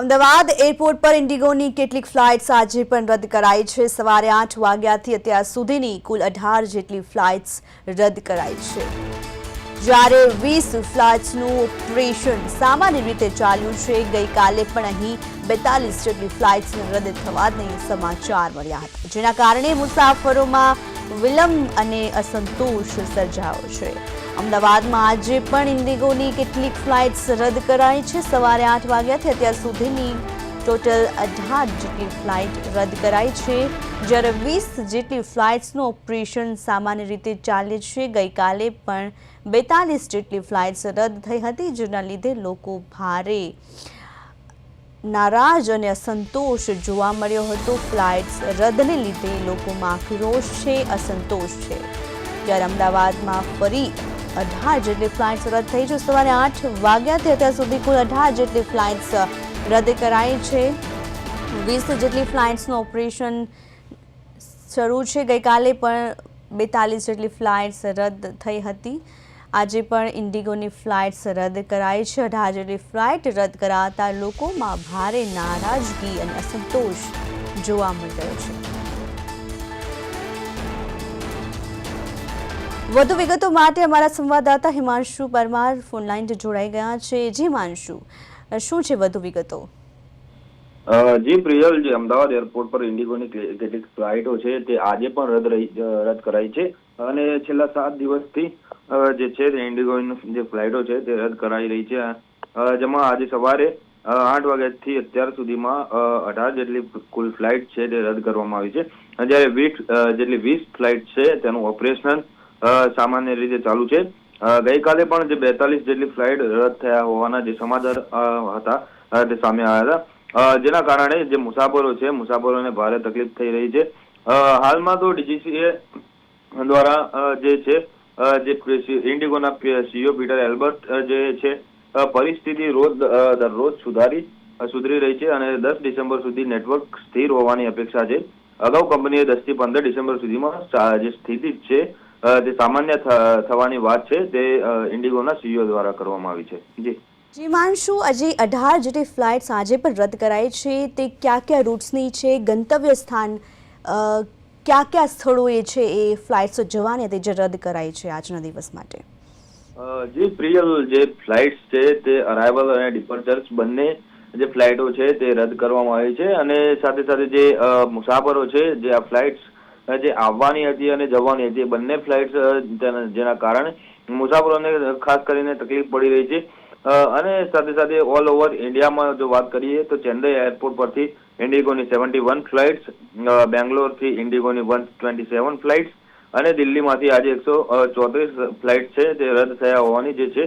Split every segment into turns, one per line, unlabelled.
Ahmedabad airport પર ઇન્ડિગોની કેટલીક flights આજે પણ રદ કરાઈ છે. સવારે આઠ વાગ્યાથી અત્યાર સુધીની કુલ અઢાર જેટલી ફ્લાઇટ્સ રદ કરાઈ છે. જ્યારે વીસ ફ્લાઇટ્સનું ઓપરેશન સામાન્ય રીતે ચાલ્યું છે, ગઈકાલે પણ અહીં બેતાલીસ જેટલી ફ્લાઇટ્સ રદ થવાના સમાચાર મળ્યા હતા. જેના કારણે મુસાફરોમાં વિલંબ અને અસંતોષ સર્જાયો છે. અમદાવાદમાં આજે પણ ઇન્ડિગોની કેટલીક ફ્લાઇટ્સ રદ કરાઈ છે. સવારે આઠ વાગ્યાથી અત્યાર સુધીની ટોટલ અઢાર જેટલી ફ્લાઇટ રદ કરાઈ છે. જ્યારે વીસ જેટલી ફ્લાઇટ્સનું ઓપરેશન સામાન્ય રીતે ચાલે છે. ગઈકાલે પણ બેતાલીસ જેટલી ફ્લાઇટ્સ રદ થઈ હતી, જેના લીધે લોકો ભારે નારાજ અને અસંતોષ જોવા મળ્યો હતો. ફ્લાઇટ્સ રદને લીધે લોકોમાં આક્રોશ છે, અસંતોષ છે. જ્યારે અમદાવાદમાં ફરી અઢાર જેટલી ફ્લાઇટ્સ રદ થઈ છે. સવારે આઠ વાગ્યાથી અત્યાર સુધી કુલ અઢાર જેટલી ફ્લાઇટ્સ રદ કરાઈ છે. વીસ જેટલી ફ્લાઇટ્સનું ઓપરેશન શરૂ છે ગઈકાલે, પણ બેતાલીસ જેટલી ફ્લાઇટ્સ રદ થઈ હતી. આજે પણ ઇન્ડિગોની ફ્લાઇટ્સ રદ કરાઈ છે. અઢાર જેટલી ફ્લાઇટ રદ કરાતા લોકોમાં ભારે નારાજગી અને અસંતોષ જોવા મળ્યો છે. વધુ વિગતો માટે અમારા સંવાદદાતા હિમાંશુ પરમાર ફોનલાઈન જોડાઈ ગયા છે. જી હિમાંશુ, શું છે વધુ વિગતો?
જી પ્રિયલ, જે અમદાવાદ એરપોર્ટ પર ઇન્ડિગોની કેટલીક ફ્લાઇટો છે તે આજે પણ રદ રદ કરાઈ છે. અને છેલ્લા સાત દિવસથી જે છે ઇન્ડિગોની જે ફ્લાઇટો છે તે રદ કરાઈ રહી છે. જેમાં આજે સવારે આઠ વાગ્યાથી અત્યાર સુધીમાં અઢાર જેટલી કુલ ફ્લાઇટ છે તે રદ કરવામાં આવી છે. જ્યારે વીસ જેટલી વીસ ફ્લાઇટ છે તેનું ઓપરેશન સામાન્ય રીતે ચાલુ છે. ગઈકાલે પણ જે બેતાલીસ જેટલી ફ્લાઇટ રદ થયા હોવાના જે સમાચાર હતા તે સામે આવ્યા હતા. જેના કારણે જે મુસાફરો છે, મુસાફરોને ભારે તકલીફ થઈ રહી છે. હાલમાં તો ડીજીસીએ દ્વારા જે છે જે ઇન્ડિગોના સીઈઓ પીટર એલ્બર્ટ જે છે પરિસ્થિતિ રોજ દરરોજ સુધારી સુધરી રહી છે અને દસ ડિસેમ્બર સુધી નેટવર્ક સ્થિર હોવાની અપેક્ષા છે. અગાઉ કંપનીએ દસથી પંદર ડિસેમ્બર સુધીમાં જે સ્થિતિ છે તે સામાન્ય થવાની વાત છે, તે ઇન્ડિગોના સીઈઓ દ્વારા કરવામાં આવી છે. જી.
જીમાંશુ આજે અઢાર જેટલી ફ્લાઇટ્સ આજે પણ રદ કરાઈ છે. તે કયા કયા રૂટ્સની છે? ગંતવ્ય સ્થાન કયા કયા સ્થળોએ છે એ ફ્લાઇટ્સ જવાની હતી જે રદ કરાઈ છે આજના દિવસ માટે?
જે, પ્રિયલ, જે ફ્લાઇટ્સ છે તે અરાઇવલ અને ડિપર્ચર્સ બંને જે ફ્લાઇટો છે તે રદ કરવામાં આવી છે અને સાથે સાથે જે મુસાફરો છે જે આ ફ્લાઇટ્સ જે આવવાની હતી અને જવાની હતી બંને ફ્લાઇટ્સ જેના કારણે મુસાફરોને ખાસ કરીને તકલીફ પડી રહી છે. અને સાથે સાથે ઓલ ઓવર ઇન્ડિયામાં જો વાત કરીએ તો ચેન્નઈ એરપોર્ટ પરથી ઇન્ડિગોની સેવન્ટી વન ફ્લાઇટ્સ બેંગ્લોરથી ઇન્ડિગોની વન ટ્વેન્ટી સેવન ફ્લાઇટ્સ અને દિલ્હીમાંથી આજે એકસો ચોત્રીસ ફ્લાઇટ છે તે રદ થયા હોવાની જે છે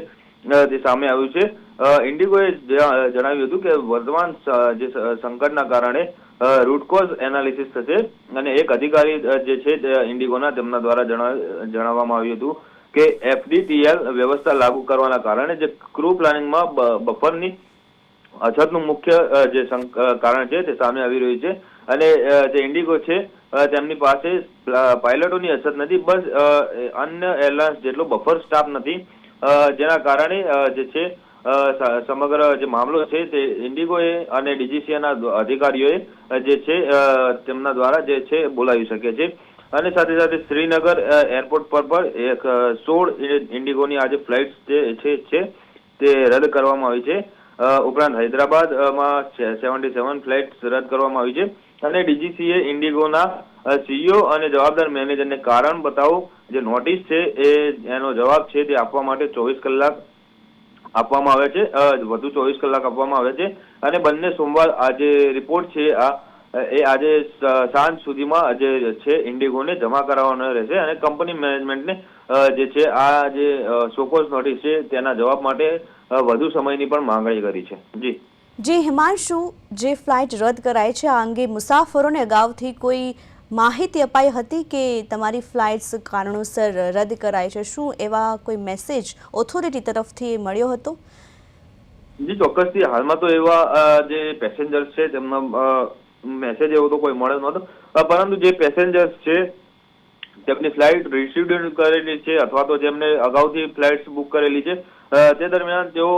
તે સામે આવ્યું છે. ઇન્ડિગોએ જણાવ્યું હતું કે વર્તમાન જે સંકટના કારણે રૂટ કોઝ એનાલિસિસ થશે અને એક અધિકારી જે છે તે ઇન્ડિગોના તેમના દ્વારા જણાવવામાં આવ્યું હતું. કે એફડીટીએલ વ્યવસ્થા લાગુ કરવાના કારણે જે ક્રૂ પ્લાનિંગમાં બફરની અછતનું મુખ્ય જે કારણ છે તે સામે આવી રહ્યું છે. અને જે ઇન્ડિગો છે તેમની પાસે પાયલટોની અછત નથી, બસ અન્ય એરલાઇન્સ જેટલો બફર સ્ટાફ નથી. જેના કારણે જે છે સમગ્ર જે મામલો છે તે ઇન્ડિગોએ અને ડીજીસીએના અધિકારીઓએ જે છે તેમના દ્વારા જે છે બોલાવી શકે છે. અને સાથે સાથે શ્રીનગર એરપોર્ટ પર પણ એક સોળ ઇન્ડિગોની આજે ફ્લાઇટ્સ જે છે તે રદ કરવામાં આવી છે. ઉપરાંત હૈદરાબાદમાં સેવન્ટી સેવન ફ્લાઇટ રદ કરવામાં આવી છે. અને ડીજીસીએ ઇન્ડિગોના સીઈઓ અને જવાબદાર મેનેજરને કારણ બતાવો. જે નોટિસ છે, એ, એનો જવાબ છે, તે આપવા માટે ચોવીસ કલાક આપવામાં આવે છે. વધુ ચોવીસ કલાક આપવામાં આવે છે. અને બંને સોમવાર આ જે રિપોર્ટ છે, આ એ આજે સાંજ સુધીમાં જે છે ઇન્ડિગોને જમા કરાવવાનો રહેશે અને કંપની મેનેજમેન્ટને જે છે આ જે શોકોઝ નોટિસ છે તેના જવાબ માટે વધુ સમયની પણ માંગણી કરી છે. જી.
જે હિમાંશુ જે ફ્લાઇટ રદ કરાય છે આ અંગે મુસાફરોને અગાઉથી કોઈ માહિતી અપાઈ હતી કે તમારી ફ્લાઇટ્સ કારણોસર રદ કરાય છે? શું એવા કોઈ મેસેજ ઓથોરિટી તરફથી મળ્યો હતો?
જી ચોક્કસથી. હાલમાં તો એવા જે પેસેન્જર્સ છે તેમના મેસેજ એવો તો કોઈ મળ્યો નહોતો. પરંતુ જે પેસેન્જર્સ છે, તેમની ફ્લાઇટ રિસીવડ કરેલી છે અથવા તો જેમને અગાઉથી ફ્લાઇટ્સ બુક કરેલી છે તે દરમિયાન તેઓ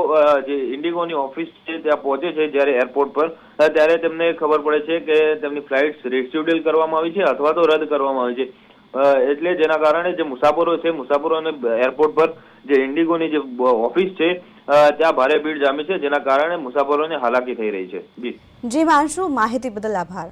જે ઇન્ડિગોની ઓફિસ છે ત્યાં પહોંચે છે જ્યારે એરપોર્ટ પર. ત્યારે તેમને ખબર પડે છે કે તેમની ફ્લાઇટ રિસ્યુડ્યુલ કરવામાં આવી છે અથવા તો રદ કરવામાં આવી છે. એટલે જેના કારણે જે મુસાફરો છે, મુસાફરોને એરપોર્ટ પર જે ઇન્ડિગોની જે ઓફિસ છે ત્યાં ભારે ભીડ જામી છે, જેના કારણે મુસાફરોને હાલાકી થઈ રહી છે.
જી, માંશુ, માહિતી બદલ આભાર.